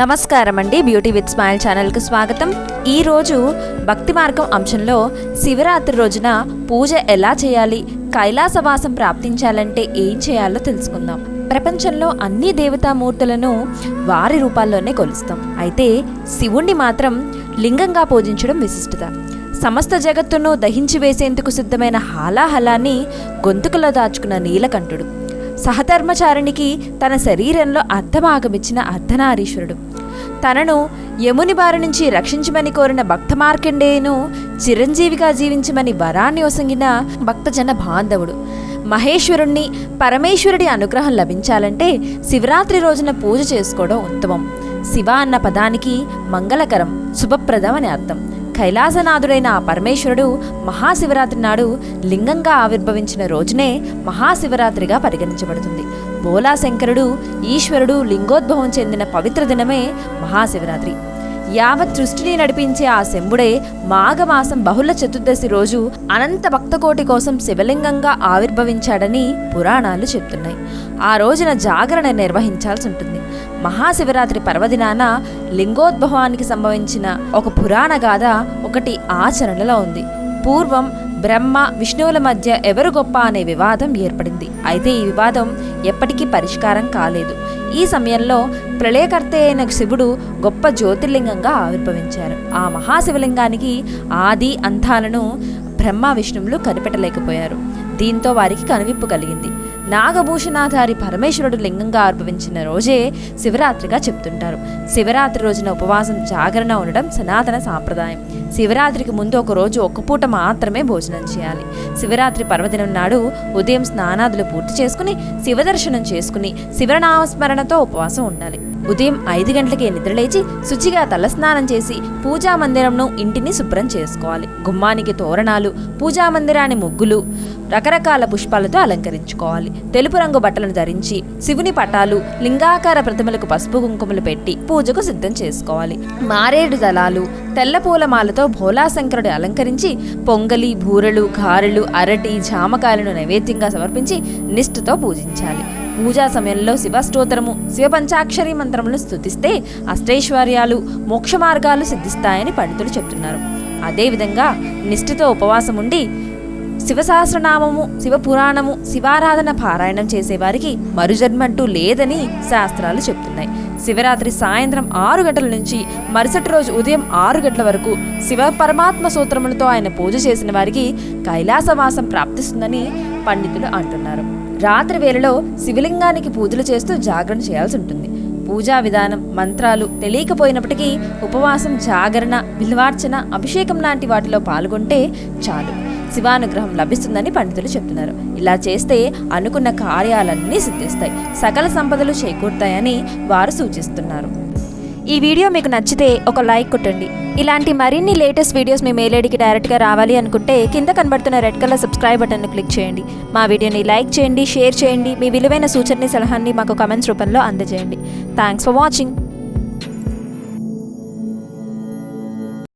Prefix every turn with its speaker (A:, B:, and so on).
A: నమస్కారం అండి beauty with smile ఛానల్కి స్వాగతం. ఈరోజు భక్తి మార్గం అంశంలో శివరాత్రి రోజున పూజ ఎలా చేయాలి కైలాసవాసం ప్రాప్తించాలంటే ఏం చేయాలో తెలుసుకుందాం. ప్రపంచంలో అన్ని దేవతామూర్తులను వారి రూపాల్లోనే కొలుస్తాం. అయితే శివుణ్ణి మాత్రం లింగంగా పూజించడం విశిష్టత. సమస్త జగత్తును దహించి వేసేందుకు సిద్ధమైన హాలాహలాన్ని గొంతుకులో దాచుకున్న నీలకంఠుడు. సహధర్మచారిణికి తన శరీరంలో అర్ధభాగమిచ్చిన అర్ధనారీశ్వరుడు. తనను యముని బారి నుంచి రక్షించమని కోరిన భక్త మార్కండేయును చిరంజీవిగా జీవించమని వరాన్ని ఒసంగిన భక్తజన బాంధవుడు. మహేశ్వరుణ్ణి పరమేశ్వరుడి అనుగ్రహం లభించాలంటే శివరాత్రి రోజున పూజ చేసుకోవడం ఉత్తమం. శివ అన్న పదానికి మంగళకరం శుభప్రదం అని అర్థం. కైలాసనాథుడైన ఆ పరమేశ్వరుడు మహాశివరాత్రి నాడు లింగంగా ఆవిర్భవించిన రోజునే మహాశివరాత్రిగా పరిగణించబడుతుంది. బోలాశంకరుడు ఈశ్వరుడు లింగోద్భవం చెందిన పవిత్ర దినమే మహాశివరాత్రి. యావత్ సృష్టిని నడిపించే ఆ శంభుడే మాఘమాసం బహుళ చతుర్దశి రోజు అనంత భక్తకోటి కోసం శివలింగంగా ఆవిర్భవించాడని పురాణాలు చెప్తున్నాయి. ఆ రోజున జాగరణ నిర్వహించాల్సి ఉంటుంది. మహాశివరాత్రి పర్వదినాన లింగోద్భవానికి సంభవించిన ఒక పురాణ గాథ ఒకటి ఆచరణలో ఉంది. పూర్వం బ్రహ్మ విష్ణువుల మధ్య ఎవరు గొప్ప అనే వివాదం ఏర్పడింది. అయితే ఈ వివాదం ఎప్పటికీ పరిష్కారం కాలేదు. ఈ సమయంలో ప్రళయకర్త అయిన శివుడు గొప్ప జ్యోతిర్లింగంగా ఆవిర్భవించారు. ఆ మహాశివలింగానికి ఆది అంతాలను బ్రహ్మ విష్ణువులు కనిపెట్టలేకపోయారు. దీంతో వారికి కనువిప్పు కలిగింది. నాగభూషణాధారి పరమేశ్వరుడు లింగంగా ఆవిర్భవించిన రోజే శివరాత్రిగా చెప్తుంటారు. శివరాత్రి రోజున ఉపవాసం జాగరణ ఉండడం సనాతన సాంప్రదాయం. శివరాత్రికి ముందు ఒక రోజు ఒక్క పూట మాత్రమే భోజనం చేయాలి. శివరాత్రి పర్వదినం నాడు ఉదయం స్నానాదులు పూర్తి చేసుకుని శివదర్శనం చేసుకుని శివనామస్మరణతో ఉపవాసం ఉండాలి. ఉదయం ఐదు గంటలకే నిద్రలేచి శుచిగా తలస్నానం చేసి పూజా మందిరంను ఇంటిని శుభ్రం చేసుకోవాలి. గుమ్మానికి తోరణాలు పూజా మందిరాన్ని ముగ్గులు రకరకాల పుష్పాలతో అలంకరించుకోవాలి. తెలుపు రంగు బట్టలను ధరించి శివుని పటాలు లింగాకార ప్రతిమలకు పసుపు కుంకుమలు పెట్టి పూజకు సిద్ధం చేసుకోవాలి. మారేడు దళాలు తెల్ల పూలమాలతో భోలాశంకరుడు అలంకరించి పొంగలి బూరెలు గారెలు అరటి జామకాయలను నైవేద్యంగా సమర్పించి నిష్ఠతో పూజించాలి. పూజా సమయంలో శివస్తోత్రము శివ పంచాక్షరి మంత్రములను స్తుతిస్తే అష్టైశ్వర్యాలు మోక్ష మార్గాలు సిద్ధిస్తాయని పండితులు చెప్తున్నారు. అదేవిధంగా నిష్ఠతో ఉపవాసం ఉండి శివసహస్రనామము శివపురాణము శివారాధన పారాయణం చేసేవారికి మరుజన్మంటూ లేదని శాస్త్రాలు చెప్తున్నాయి. శివరాత్రి సాయంత్రం ఆరు గంటల నుంచి మరుసటి రోజు ఉదయం ఆరు గంటల వరకు శివ పరమాత్మ సూత్రములతో ఆయన పూజ చేసిన వారికి కైలాసవాసం ప్రాప్తిస్తుందని పండితులు అంటున్నారు. రాత్రి వేళలో శివలింగానికి పూజలు చేస్తూ జాగరణ చేయాల్సి ఉంటుంది. పూజా విధానం మంత్రాలు తెలియకపోయినప్పటికీ ఉపవాసం జాగరణ బిల్వార్చన అభిషేకం లాంటి వాటిలో పాల్గొంటే చాలు. శివానుగ్రహం లభిస్తుందని పండితులు చెప్తున్నారు. ఇలా చేస్తే అనుకున్న కార్యాలన్నీ సిద్ధిస్తాయి. సకల సంపదలు చేకూరుతాయని వారు సూచిస్తున్నారు. ఈ వీడియో మీకు నచ్చితే ఒక లైక్ కొట్టండి. ఇలాంటి మరిన్ని లేటెస్ట్ వీడియోస్ మీ మెయిల్ డైరెక్ట్గా రావాలి అనుకుంటే కింద కనబడుతున్న రెడ్ కలర్ సబ్స్క్రైబ్ బటన్ను క్లిక్ చేయండి. మా వీడియోని లైక్ చేయండి షేర్ చేయండి. మీ విలువైన సూచనని సలహాన్ని మాకు కమెంట్స్ రూపంలో అందజేయండి. Thanks for watching.